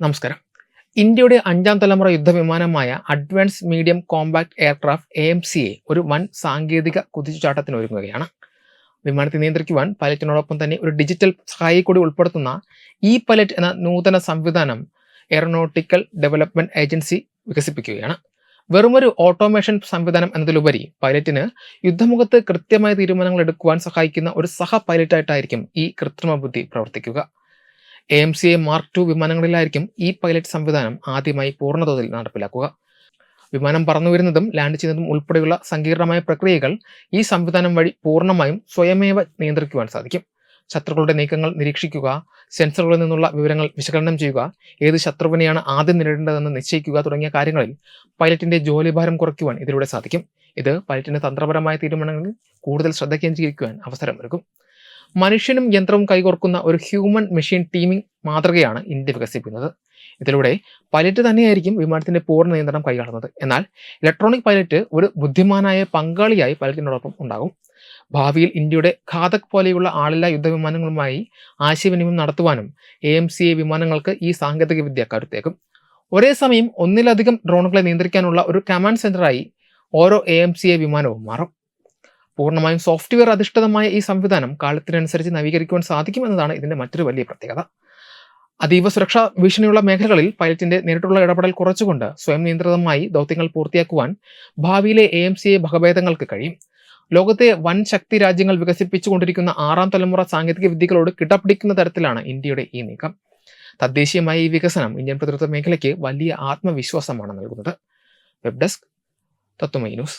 നമസ്കാരം. ഇന്ത്യയുടെ അഞ്ചാം തലമുറ യുദ്ധവിമാനമായ advance medium compact aircraft A M C A ഒരു വൻ സാങ്കേതിക കുതിച്ചുചാട്ടത്തിന് ഒരുങ്ങുകയാണ്. വിമാനത്തെ നിയന്ത്രിക്കുവാൻ പൈലറ്റിനോടൊപ്പം തന്നെ ഒരു ഡിജിറ്റൽ സഹായി കൂടി ഉൾപ്പെടുത്തുന്ന ഇ പൈലറ്റ് എന്ന നൂതന സംവിധാനം എയറോനോട്ടിക്കൽ ഡെവലപ്മെന്റ് ഏജൻസി വികസിപ്പിക്കുകയാണ്. വെറുമൊരു ഓട്ടോമേഷൻ സംവിധാനം എന്നതിലുപരി പൈലറ്റിന് യുദ്ധമുഖത്ത് കൃത്യമായ തീരുമാനങ്ങൾ എടുക്കുവാൻ സഹായിക്കുന്ന ഒരു സഹ പൈലറ്റായിട്ടായിരിക്കും ഈ കൃത്രിമ ബുദ്ധി പ്രവർത്തിക്കുക. A C A mark two വിമാനങ്ങളിലായിരിക്കും ഈ പൈലറ്റ് സംവിധാനം ആദ്യമായി പൂർണതോതിൽ നടപ്പിലാക്കുക. വിമാനം പറന്നു വരുന്നതും ലാൻഡ് ചെയ്യുന്നതും ഉൾപ്പെടെയുള്ള സങ്കീർണമായ പ്രക്രിയകൾ ഈ സംവിധാനം വഴി പൂർണമായും സ്വയമേവ നിയന്ത്രിക്കുവാൻ സാധിക്കും. ശത്രുക്കളുടെ നീക്കങ്ങൾ നിരീക്ഷിക്കുക സെൻസറുകളിൽ നിന്നുള്ള വിവരങ്ങൾ വിശകലനം ചെയ്യുക ഏത് ശത്രുവിനെയാണ് ആദ്യം നേരിടേണ്ടതെന്ന് നിശ്ചയിക്കുക തുടങ്ങിയ കാര്യങ്ങളിൽ പൈലറ്റിന്റെ ജോലിഭാരം കുറയ്ക്കുവാൻ ഇതിലൂടെ സാധിക്കും. ഇത് പൈലറ്റിന്റെ തന്ത്രപരമായ തീരുമാനങ്ങളിൽ കൂടുതൽ ശ്രദ്ധ കേന്ദ്രീകരിക്കുവാൻ അവസരമൊരുക്കും. മനുഷ്യനും യന്ത്രവും കൈകോർക്കുന്ന ഒരു ഹ്യൂമൻ മെഷീൻ ടീമിംഗ് മാതൃകയാണ് ഇന്ത്യ വികസിപ്പിക്കുന്നത്. ഇതിലൂടെ പൈലറ്റ് തന്നെയായിരിക്കും വിമാനത്തിന്റെ പൂർണ നിയന്ത്രണം കൈകാണുന്നത് എന്നാൽ ഇലക്ട്രോണിക് പൈലറ്റ് ഒരു ബുദ്ധിമാനായ പങ്കാളിയായി പൈലറ്റിനോടൊപ്പം ഉണ്ടാകും. ഭാവിയിൽ ഇന്ത്യയുടെ ഘാതക് പോലെയുള്ള ആളില്ലാ യുദ്ധവിമാനങ്ങളുമായി ആശയവിനിമയം നടത്തുവാനും എ എം സി എ വിമാനങ്ങൾക്ക് ഈ സാങ്കേതിക വിദ്യ കരുത്തേക്കും ഒരേ സമയം ഒന്നിലധികം ഡ്രോണുകളെ നിയന്ത്രിക്കാനുള്ള ഒരു കമാൻഡ് സെന്ററായി ഓരോ എ എം സി എ വിമാനവും മാറും. പൂർണമായും സോഫ്റ്റ്വെയർ അധിഷ്ഠിതമായ ഈ സംവിധാനം കാലത്തിനനുസരിച്ച് നവീകരിക്കുവാൻ സാധിക്കുമെന്നതാണ് ഇതിന്റെ മറ്റൊരു വലിയ പ്രത്യേകത. അതീവ സുരക്ഷാ ഭീഷണിയുള്ള മേഖലകളിൽ പൈലറ്റിന്റെ നേരിട്ടുള്ള ഇടപെടൽ കുറച്ചുകൊണ്ട് സ്വയം നിയന്ത്രിതമായി ദൗത്യങ്ങൾ പൂർത്തിയാക്കുവാൻ ഭാവിയിലെ എ എം സി എ വകഭേദങ്ങൾക്ക് കഴിയും. ലോകത്തെ വൻ ശക്തി രാജ്യങ്ങൾ വികസിപ്പിച്ചുകൊണ്ടിരിക്കുന്ന ആറാം തലമുറ സാങ്കേതിക വിദ്യകളോട് കിടപിടിക്കുന്ന തരത്തിലാണ് ഇന്ത്യയുടെ ഈ നീക്കം. തദ്ദേശീയമായ ഈ വികസനം ഇന്ത്യൻ പ്രതിരോധ മേഖലയ്ക്ക് വലിയ ആത്മവിശ്വാസമാണ് നൽകുന്നത്. Web desk Tatwamayi news.